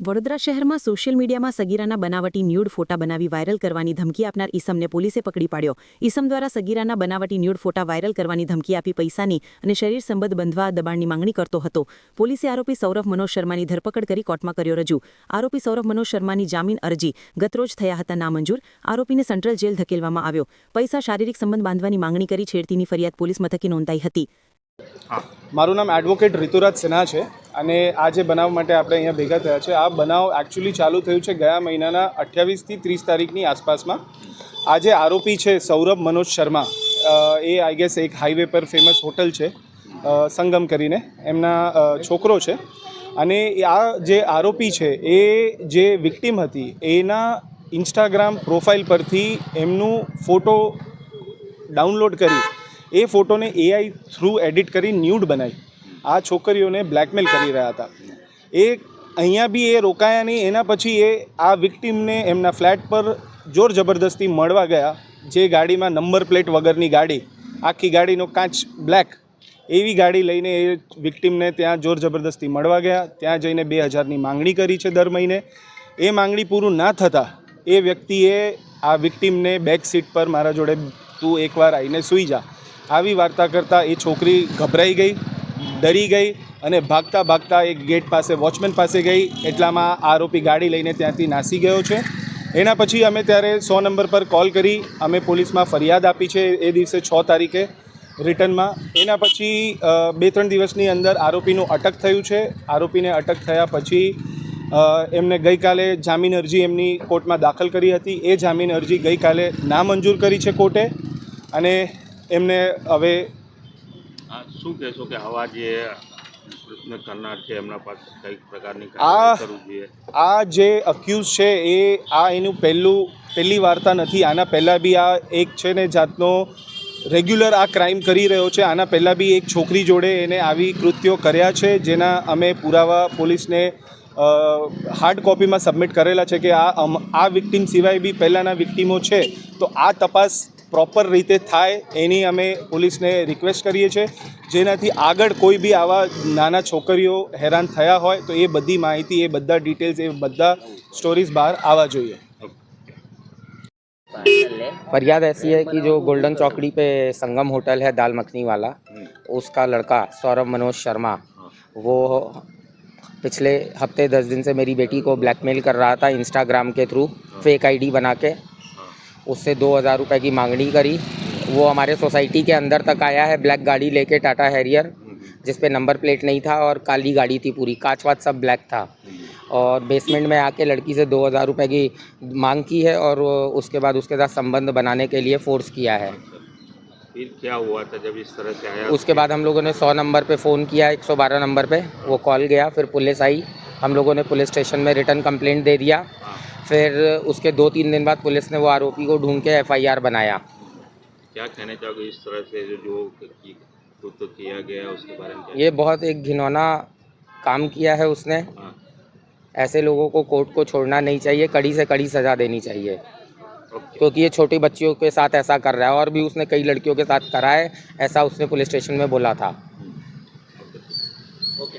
વડોદરા શહેરમાં સોશિયલ મીડિયામાં સગીરાના બનાવટી ન્યૂડ ફોટા બનાવી વાયરલ કરવાની ધમકી આપનાર ઈસમને પોલીસે પકડી પાડ્યો. ઈસમ દ્વારા સગીરાના બનાવટી ન્યૂડ ફોટા વાયરલ કરવાની ધમકી આપી પૈસાની અને શરીર સંબંધ બંધવા દબાણની માંગણી કરતો હતો. પોલીસે આરોપી સૌરભ મનોજ શર્માની ધરપકડ કરી કોર્ટમાં કર્યો રજૂ. આરોપી સૌરભ મનોજ શર્માની જામીન અરજી ગતરોજ થયા હતા નામંજૂર. આરોપીને સેન્ટ્રલ જેલ ધકેલવામાં આવ્યો. પૈસા શારીરિક સંબંધ બાંધવાની માંગણી કરી છેડતીની ફરિયાદ પોલીસ મથકે નોંધાઈ હતી. મારું નામ એડવોકેટ ઋતુરાજ સિન્હા છે અને આ જે બનાવ માટે આપણે અહીંયા ભેગા થયા છે, આ બનાવ એકચ્યુઅલી ચાલુ થયું છે ગયા મહિનાના અઠ્યાવીસથી ત્રીસ તારીખની આસપાસમાં. આ જે આરોપી છે સૌરભ મનોજ શર્મા એ આઈ ગેસ એક હાઈવે પર ફેમસ હોટલ છે સંગમ કરીને. એમના છોકરો છે. અને આ જે આરોપી છે એ જે વિક્ટિમ હતી, એના ઇન્સ્ટાગ્રામ પ્રોફાઇલ પરથી એમનું ફોટો ડાઉનલોડ કરી એ ફોટોને એઆઈ થ્રુ એડિટ કરી ન્યૂડ બનાવી. આ છોકરીઓને બ્લેકમેલ કરી રહ્યા હતા. એ અહીંયા બી એ રોકાયા નહીં, એના પછી એ આ વિક્ટિમને એમના ફ્લેટ પર જોર જબરદસ્તી મળવા ગયા, જે ગાડીમાં નંબર પ્લેટ વગરની ગાડી, આખી ગાડીનો કાચ બ્લેક, એવી ગાડી લઈને એ વિક્ટિમને ત્યાં જોર જબરદસ્તી મળવા ગયા. ત્યાં જઈને બે હજારની માંગણી કરી છે દર મહિને. એ માંગણી પૂરું ના થતાં એ વ્યક્તિએ આ વિક્ટિમને બેક સીટ પર મારા જોડે તું એકવાર આવીને સૂઈ જા. આવી વાર્તા કરતાં એ છોકરી ગભરાઈ ગઈ, ડરી ગઈ અને ભાગતા ભાગતા એક ગેટ પાસે, વોચમેન પાસે ગઈ. એટલામાં આરોપી ગાડી લઈને ત્યાંથી નાસી ગયો છે. એના પછી અમે ત્યારે સો નંબર પર કોલ કરી. અમે પોલીસમાં ફરિયાદ આપી છે એ દિવસે છ તારીખે રિટર્નમાં. એના પછી બે ત્રણ દિવસની અંદર આરોપીનું અટક થયું છે. આરોપીને અટક થયા પછી એમને ગઈકાલે જામીન અરજી એમની કોર્ટમાં દાખલ કરી હતી. એ જામીન અરજી ગઈકાલે નામંજૂર કરી છે કોર્ટે અને એમને હવે આ શું કહેશો કે આવા જે કૃત્ય કરનાર છે એમના પાસે કઈ પ્રકારની આ- આ જે અક્યુઝ છે એ આ એનું પહેલું પહેલી વાર્તા નથી. આના પહેલાં બી આ એક છે ને જાતનો રેગ્યુલર આ ક્રાઇમ કરી રહ્યો છે. આના પહેલાં બી એક છોકરી જોડે એને આવી કૃત્યો કર્યા છે જેના અમે પુરાવા પોલીસને હાર્ડ કોપીમાં સબમિટ કરેલા છે કે આ આ વિક્ટીમ સિવાય બી પહેલાંના વિક્ટીમો છે. તો આ તપાસ પ્રોપર રીતે થાય એની અમે પોલીસને રિક્વેસ્ટ કરીએ છીએ જેનાથી આગળ કોઈ બી આવા નાના છોકરીઓ હેરાન થયા હોય તો એ બધી માહિતી એ બધા ડિટેલ્સ એ બધા સ્ટોરીઝ બહાર આવવા જોઈએ फरियाद ऐसी है कि जो गोल्डन चौकड़ी पे संगम होटल है दाल मखनी वाला उसका लड़का सौरभ मनोज शर्मा वो पिछले हफ्ते दस दिन से मेरी बेटी को ब्लैकमेल कर रहा था इंस्टाग्राम के थ्रू फेक आईडी बना के उससे दो हज़ार रुपये की मांगनी करी। वो हमारे सोसाइटी के अंदर तक आया है ब्लैक गाड़ी लेके टाटा हैरियर जिस पे नंबर प्लेट नहीं था और काली गाड़ी थी पूरी कांच वाच सब ब्लैक था। और बेसमेंट में आके लड़की से दो हज़ार रुपये की मांग की है और उसके बाद उसके साथ संबंध बनाने के लिए फोर्स किया है। फिर क्या हुआ था जब इस तरह से आया? उसके बाद हम लोगों ने सौ नंबर पे फ़ोन किया एक सौ बारह नंबर पे वो कॉल गया फिर पुलिस आई। हम लोगों ने पुलिस स्टेशन में रिटर्न कंप्लेंट दे दिया। फिर उसके दो तीन दिन बाद पुलिस ने वो आरोपी को ढूंढ के एफआईआर बनाया। क्या कहना चाहोगे इस तरह से जो जो कि- तो किया गया उसके बारे में ये बहुत एक घिनौना काम किया है उसने। हाँ, ऐसे लोगों को कोर्ट को छोड़ना नहीं चाहिए कड़ी से कड़ी सज़ा देनी चाहिए। क्योंकि ये छोटी बच्चियों के साथ ऐसा कर रहा है और भी उसने कई लड़कियों के साथ करा है ऐसा उसने पुलिस स्टेशन में बोला था।